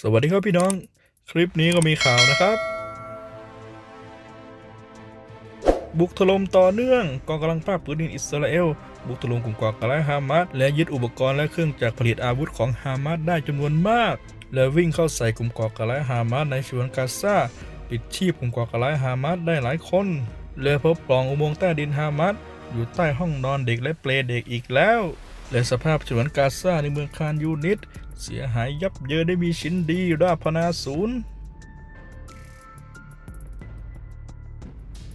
สวัสดีครับพี่น้อง คลิปนี้ก็มีข่าวนะครับ บุกถล่มต่อเนื่องกองกำลังภาคพื้นดินอิสราเอล บุกถล่มกลุ่มก่อการร้ายฮามาสและยึดอุปกรณ์และเครื่องจักรผลิตอาวุธของฮามาสได้จำนวนมาก และวิ่งเข้าใส่กลุ่มก่อการร้ายฮามาสในฉนวนกาซาปิดชีพกลุ่มก่อการร้ายฮามาสได้หลายคน และพบปล่องอุโมงค์ใต้ดินฮามาสอยู่ใต้ห้องนอนเด็กและเปลเด็กอีกแล้วและสภาพฉนวนกาซาในเมืองคานยูนิต เสียหายยับเยินได้มีชิ้นดีราพนาศูนย์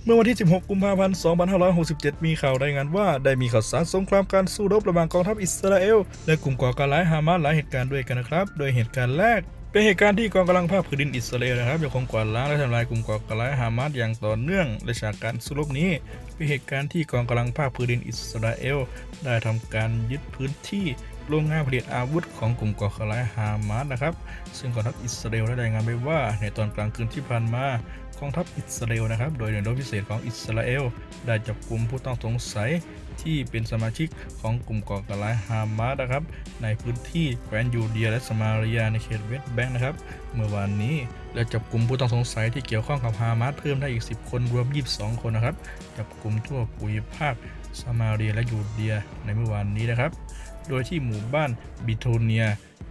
เมื่อวันที่ 16 กุมภาพันธ์ 2567 มีข่าวรายงานว่าได้มีข่าวสารสงครามการสู้รบระหว่างกองทัพอิสราเอล และกลุ่มก่อการร้ายฮามาสหลายเหตุการณ์ด้วยกันนะครับ โดยเหตุการณ์แรก เป็นเหตุการณ์ที่กองกำลังภาคพื้นดินอิสราเอลนะครับยังคงกวาดล้างและทำลายกลุ่มก่อการร้ายฮามาสอย่างต่อเนื่องและจากการสู้รบนี้ เป็นเหตุการณ์ที่กองกำลังภาคพื้นดินอิสราเอลได้ทำการยึดพื้นที่โรงงานผลิตอาวุธของกลุ่มก่อการร้ายฮามาสนะครับ ซึ่งกองทัพอิสราเอลได้รายงานไปว่าในตอนกลางคืนที่ผ่านมา กองทัพอิสราเอลนะครับ โดยหน่วยรบพิเศษของอิสราเอลได้จับกลุ่มผู้ต้องสงสัยที่เป็นสมาชิกของกลุ่มก่อการร้ายฮามาสนะครับ ในพื้นที่แคว้นยูเดียและสมาเรียในเขตเวสต์แบงค์นะครับ เมื่อวานนี้ และจับกลุ่มผู้ต้องสงสัยที่เกี่ยวข้องกับฮามาสเพิ่มได้อีก 10 คนรวม 22 คนนะครับ จับกลุ่มทั่วภูมิภาคสมาเรียและยูเดียในเมื่อวานนี้นะครับ โดยที่หมู่บ้านบิโทเนีย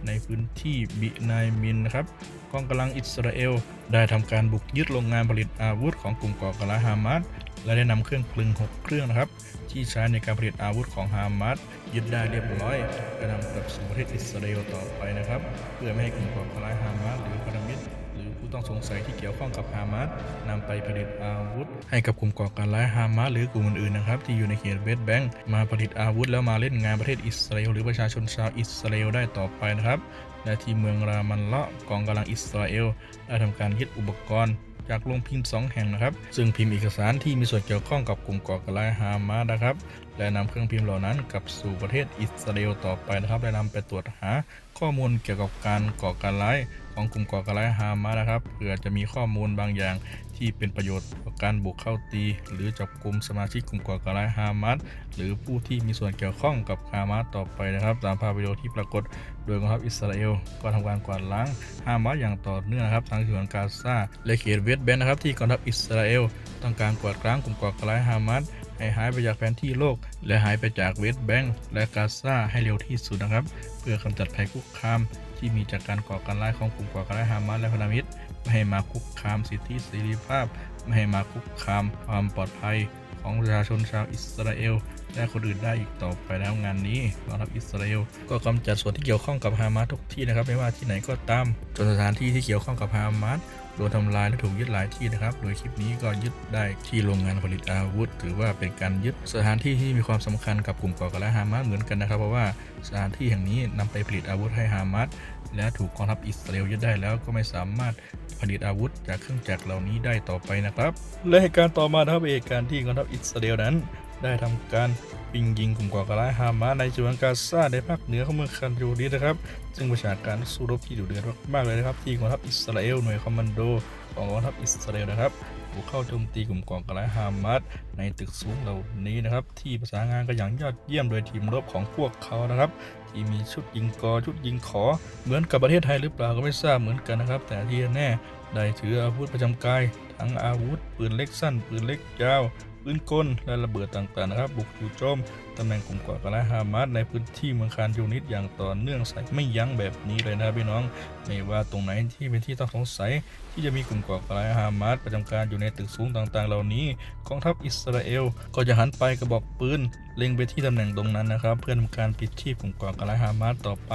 ในพื้นที่บินายมินนะครับกองกำลังอิสราเอล ได้ทำการบุกยึดโรงงานผลิตอาวุธของกลุ่มก่อการร้ายฮามาสและได้นำเครื่องกลึง 6 เครื่องนะครับ ที่ใช้ในการผลิตอาวุธของฮามาสยึดได้เรียบร้อยก็นำกลับสู่ประเทศอิสราเอลต่อไปนะครับ เพื่อไม่ให้กลุ่มก่อการร้ายฮามาสหรือพันธมิตร ต้องสงสัยที่เกี่ยวข้องกับฮามาสนำไปผลิตอาวุธ ให้กับกลุ่มก่อการร้ายฮามาสหรือกลุ่มอื่นๆนะครับที่อยู่ในเขตเวสต์แบงก์มาผลิตอาวุธ แล้วมาเล่นงานประเทศอิสราเอลหรือประชาชนชาวอิสราเอลได้ต่อไปนะครับและที่เมืองรามันเลาะกองกำลังอิสราเอลได้ทำการยึดอุปกรณ์จากโรงพิมพ์ 2 แห่งนะครับ ซึ่งพิมพ์เอกสารที่มีส่วนเกี่ยวข้องกับกลุ่มก่อการร้ายฮามาสนะครับและนำเครื่องพิมพ์เหล่านั้นกลับสู่ประเทศอิสราเอลต่อไปนะครับและนำไปตรวจหาข้อมูลเกี่ยวกับการก่อการร้ายของกลุ่มก่อการร้ายฮามาสนะครับเผื่อจะมีข้อมูลบางอย่างที่เป็นประโยชน์ต่อการบุกเข้าตี หรือจับกลุ่มสมาชิกกลุ่มก่อการร้ายฮามาสหรือผู้ที่มีส่วนเกี่ยวข้องกับฮามาสต่อไปนะครับ ตามภาพวิดีโอที่ปรากฏโดยกองทัพอิสราเอลก็ทำการกวาดล้างฮามาสอย่างต่อเนื่องนะครับทั้งฉนวนกาซาและเขตเวสต์แบงค์นะครับที่กองทัพอิสราเอลต้องการกวาดล้างกลุ่มก่อการร้ายฮามาส ให้หายไปจากแผนที่โลก และหายไปจากเวสต์แบงค์และกาซาให้เร็วที่สุดนะครับ เพื่อกำจัดภัยคุกคาม ที่มีจากการก่อการร้ายของกลุ่มก่อการร้ายฮามาสและพันธมิตรไม่ให้มาคุกคามสิทธิเสรีภาพ ไม่ให้มาคุกคามความปลอดภัยของประชาชนชาวอิสราเอลและคนอื่นได้อีกต่อไปแล้วงานนี้กองทัพอิสราเอลก็กำจัดส่วนที่เกี่ยวข้องกับฮามาสทุกที่นะครับ ไม่ว่าที่ไหนก็ตามจนสถานที่ที่เกี่ยวข้องกับฮามาสโดนทำลายและถูกยึดหลายที่นะครับ โดยคลิปนี้ก็ยึดได้ที่โรงงานผลิตอาวุธ ถือว่าเป็นการยึดสถานที่ที่มีความสำคัญกับกลุ่มก่อการร้ายฮามาสเหมือนกันนะครับ เพราะว่าสถานที่แห่งนี้นำไปผลิตอาวุธให้ฮามาสและถูกกองทัพอิสราเอลยึดได้แล้วก็ไม่สามารถผลิตอาวุธจากเครื่องจักรเหล่านี้ได้ต่อไปนะครับ และเหตุการณ์ต่อมานะครับเป็นเหตุการณ์ที่กองทัพอิสราเอลนั้น ได้ทำการปิงยิงกลุ่มก่อการร้ายฮามาสในฉนวนกาซาในภาคเหนือของเมืองคันยูนินะครับ ซึ่งประชาการสู้รบที่ดุเดือดมากเลยนะครับ ที่กองทัพอิสราเอลหน่วยคอมมานโดของกองทัพอิสราเอลนะครับบุกเข้าโจมตีกลุ่มก่อการร้ายฮามาสในตึกสูงเหล่านี้นะครับ ที่ประสานงานกันอย่างยอดเยี่ยมโดยทีมรบของพวกเขานะครับ ที่มีชุดยิงกอชุดยิงขอ เหมือนกับประเทศไทยหรือเปล่าก็ไม่ทราบเหมือนกันนะครับ แต่ที่แน่ได้ถืออาวุธประจำกาย ทั้งอาวุธปืนเล็กสั้นปืนเล็กยาว ปืนกลและระเบิดต่างๆนะครับ บุกจู่โจมำแหน่งกลุ่มก่อการร้ายฮามาสในพื้นที่เมืองคานยูนิตอย่างต่อเนื่องใส่ไม่ยั้งแบบนี้เลยนะพี่น้อง ไม่ว่าตรงไหนที่เป็นที่ต้องสงสัย ที่จะมีกลุ่มก่อการร้ายฮามาสประจำการอยู่ในตึกสูงต่างๆ เหล่านี้กองทัพอิสราเอลก็จะหันไปกระบอกปืนเล็งไปที่ตำแหน่งตรงนั้นนะครับ เพื่อทำการปิดชีพกลุ่มก่อการร้ายฮามาสต่อไป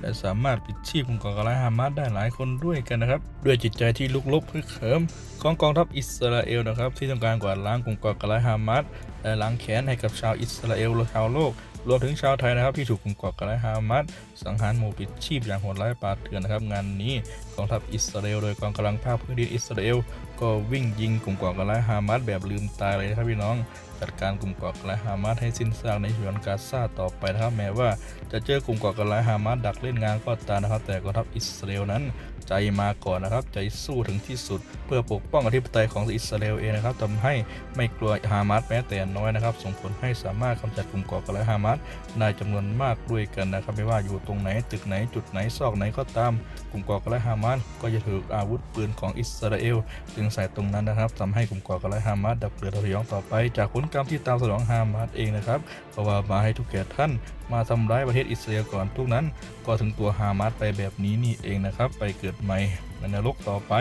และสามารถปิดชีพกลุ่มก่อการร้ายฮามาสได้หลายคนด้วยกันนะครับด้วยจิตใจที่ลุกลบฮึกเหิมของกองทัพอิสราเอลนะครับ ที่ต้องการกวาดล้างกลุ่มก่อการร้ายฮามาสและล้างแค้นให้กับชาวอิสราเอลชาวโลก รวมถึงชาวไทยนะครับที่ถูกกลุ่มก่อการร้ายฮามาสสังหารหมู่ปิดชีพอย่างโหดร้ายป่าเถื่อนนะครับงานนี้กองทัพอิสราเอลโดยกองกำลังภาคพื้นดินอิสราเอลก็วิ่งยิงกลุ่มก่อการร้ายฮามาสแบบลืมตายเลยนะครับพี่น้อง จัดการกลุ่มก่อการร้ายฮามาสให้สิ้นซากในฉนวนกาซาต่อไปนะครับแม้ว่าจะเจอกลุ่มก่อการร้ายฮามาสดักเล่นงานก็ตามนะครับแต่กองทัพอิสราเอลนั้น ใจมาก่อนนะครับ ใจสู้ถึงที่สุด เพื่อปกป้องอธิปไตยของอิสราเอลเองนะครับทำให้ไม่กลัวฮามาสแม้แต่น้อยนะครับ ส่งผลให้สามารถกำจัดกลุ่มก่อการร้ายฮามาสได้จำนวนมากด้วยกันนะครับ ไม่ว่าอยู่ตรงไหนตึกไหนจุดไหนซอกไหนก็ตามกลุ่มก่อการร้ายฮามาสก็จะถืออาวุธปืนของอิสราเอลจึงใส่ตรงนั้นนะครับทำให้กลุ่มก่อการร้ายฮามาสดับเดือดทะยองต่อไป จากผลกรรมที่ตามสนองฮามาสเองนะครับเพราะว่ามาให้ทุกแก่ท่านมาทำร้ายประเทศอิสราเอลก่อนทุกนั้น ก็ถึงตัวฮามาสไปแบบนี้นี่เองนะครับ ไปเกิดใหม่ในนรกต่อไป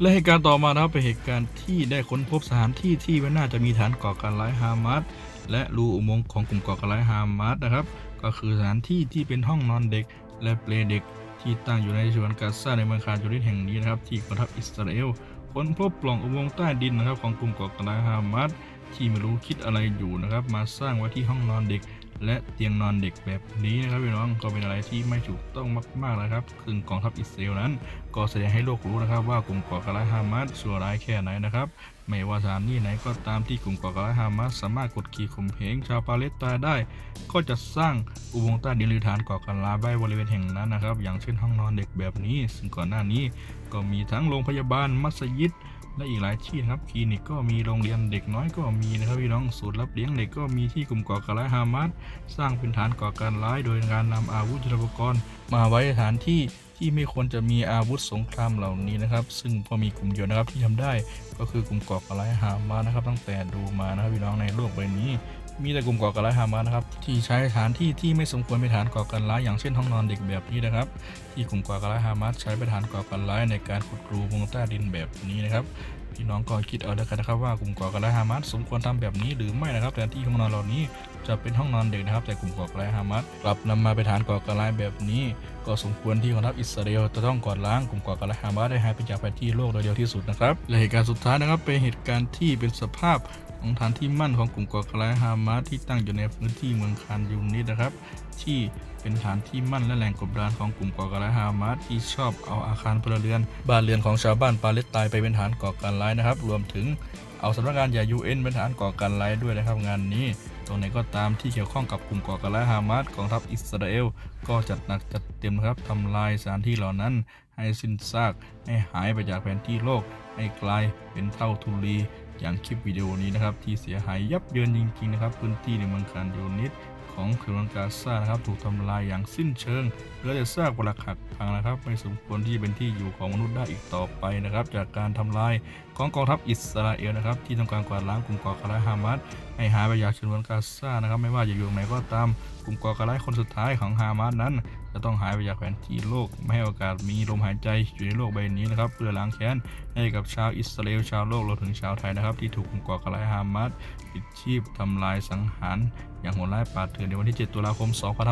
และเหตุการณ์ต่อมานะครับเป็นเหตุการณ์ที่ได้ค้นพบสถานที่ที่ว่าน่าจะมีฐานก่อการร้ายฮามาสและรูอุโมงค์ของกลุ่มก่อการร้ายฮามาสนะครับ ก็คือสถานที่ที่เป็นห้องนอนเด็กและเปลเด็ก ที่ตั้งอยู่ในชวนกาซาในเมืองคาจูริสแห่งนี้นะครับ ที่กองทัพอิสราเอลค้นพบปล่องอุโมงค์ใต้ดินนะครับ ของกลุ่มก่อการร้ายฮามาสที่ไม่รู้คิดอะไรอยู่นะครับ มาสร้างไว้ที่ห้องนอนเด็ก และเตียงนอนเด็กแบบนี้นะครับพี่น้องก็เป็นอะไรที่ไม่ถูกต้องมากๆนะครับซึ่งกองทัพอิสราเอลนั้น ก็แสดงให้โลกรู้นะครับ ว่ากลุ่มก่อการร้ายฮามาสชั่วร้ายแค่ไหนนะครับ ไม่ว่าสถานที่ไหนก็ตามที่กลุ่มก่อการร้ายฮามาสสามารถกดขี่ข่มเหงชาวปาเลสไตน์ได้ ก็จะสร้างอุโมงค์ใต้ดินหรือฐานก่อการร้ายไว้บริเวณแห่งนั้นนะครับ อย่างเช่นห้องนอนเด็กแบบนี้ ซึ่งก่อนหน้านี้ก็มีทั้งโรงพยาบาลมัสยิด และอีกหลายที่นะครับคลินิกก็มีโรงเรียนเด็กน้อยก็มีนะครับพี่น้องศูนย์รับเลี้ยงเด็กก็มีที่กลุ่มก่อการร้ายฮามาสสร้างเป็นฐานก่อการร้าย โดยการนำอาวุธยุทโธปกรณ์ มาไว้ฐานที่ที่ไม่ควรจะมีอาวุธสงครามเหล่านี้นะครับ ซึ่งพอมีกลุ่มเดียวนะครับที่ทำได้ก็คือกลุ่มก่อการร้ายฮามาสนะครับตั้งแต่ดูมานะครับพี่น้องในโลกใบนี้มีแต่กลุ่มก่อการร้ายฮามาสนะครับที่ใช้สถานที่ที่ไม่สมควรเป็นฐานก่อการร้ายอย่างเช่นห้องนอนเด็กแบบนี้นะครับ ที่กลุ่มก่อการร้ายฮามาสใช้ป็นฐานก่อการร้ายในการขุดรูวงใต้ดินแบบนี้นะครับพี่น้องก็คิดเอาแล้วกันนะครับว่ากลุ่มก่อการร้ายฮามาสสมควรทำแบบนี้หรือไม่นะครับแต่ที่ห้องนอนเหล่านี้จะเป็นห้องนอนเด็กนะครับ แต่กลุ่มก่อการร้ายฮามาสกลับนำมาเป็นฐานก่อการร้ายแบบนี้ ก็สมควรที่กองทัพอิสราเอลจะต้องกวาดล้างกลุ่มก่อการร้ายฮามาสได้หายไปจากแผนที่โลกโดยเร็วที่สุดนะครับและเหตุการณ์สุดท้ายนะครับเป็นเหตุการณ์ที่เป็นสภาพของฐานที่มั่นของกลุ่มก่อการร้ายฮามาสที่ตั้งอยู่ในพื้นที่เมืองคานยูนิสนะครับที่เป็นฐานที่มั่นและแหล่งกบดานของกลุ่มก่อการร้ายฮามาสที่ชอบเอาอาคารพลเรือน บ้านเรือนของชาวบ้านปาเลสไตน์ไปเป็นฐานก่อการร้ายนะครับ รวมถึงเอาสำนักงานใหญ่ UN เป็นฐานก่อการร้ายด้วยนะครับงานนี้ตรงไหนก็ตามที่เกี่ยวข้องกับกลุ่มก่อการร้ายฮามาสกองทัพอิสราเอล ก็จัดหนักจัดเต็มนะครับทำลายสถานที่เหล่านั้น ให้สิ้นซากให้หายไปจากแผนที่โลก ให้กลายเป็นเท่าทุลีอย่างคลิปวิดีโอนี้นะครับที่เสียหายยับเยินจริงๆนะครับพื้นที่ในเมืองคานยูนิส ของเขตกาซานะครับ ถูกทำลายอย่างสิ้นเชิงเหลือแต่ซากปรักหักพังนะครับ ไม่สมควรที่เป็นที่อยู่ของมนุษย์ได้อีกต่อไปนะครับ จากการทำลาย ของกองทัพอิสราเอลนะครับที่ต้องการกวาดล้างกลุ่มก่อการร้ายฮามาสให้หายไปจากฉนวนกาซานะครับไม่ว่าจะอยู่ตรงไหนก็ตามกลุ่มก่อการร้ายคนสุดท้ายของฮามาสนั้น จะต้องหายไปจากแผนที่โลกไม่ให้โอกาสมีลมหายใจอยู่ในโลกใบนี้นะครับเพื่อล้างแค้นให้กับชาวอิสราเอลชาวโลกรวมถึงชาวไทยนะครับที่ถูกกลุ่มก่อการร้ายฮามาสปิดชีพทำลายสังหารอย่างโหดร้ายปาดเถื่อนในวันที่ 7 ตุลาคม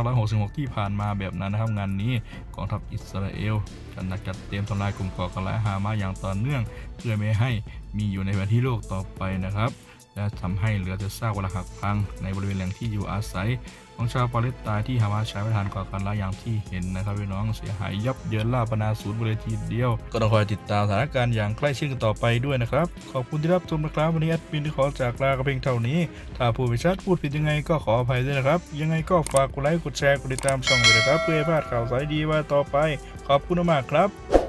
2566 ที่ผ่านมาแบบนั้นนะครับงานนี้กองทัพอิสราเอลจัดหนักจัดเตรียมทำลายกลุ่มก่อการร้ายฮามาสอย่างต่อเนื่อง เพื่อไม่ให้มีอยู่ในแผนที่โลกต่อไปนะครับ และทำให้เหลือแต่ซากวรหักพังในบริเวณแหล่งที่อยู่อาศัย ของชาวปาเลสไตน์ที่ฮามาสใช้ประธานก่อการร้ายอย่างที่เห็นนะครับพี่น้องเสียหายยับเยินล่าบนาศูนย์บริทีเดียว ก็ต้องคอยติดตามสถานการณ์อย่างใกล้ชิดกันต่อไปด้วยนะครับ ขอบคุณที่รับชมนะครับวันนี้แอดมินขอจากลากระเพียงเท่านี้ ถ้าพูดไม่ชัดพูดผิดยังไงก็ขออภัยด้วยนะครับ ยังไงก็ฝากกดไลค์กดแชร์กดติดตามช่องเลยนะครับเพื่อให้พลาดข่าวสายดีว่าต่อไป ขอบคุณมากครับ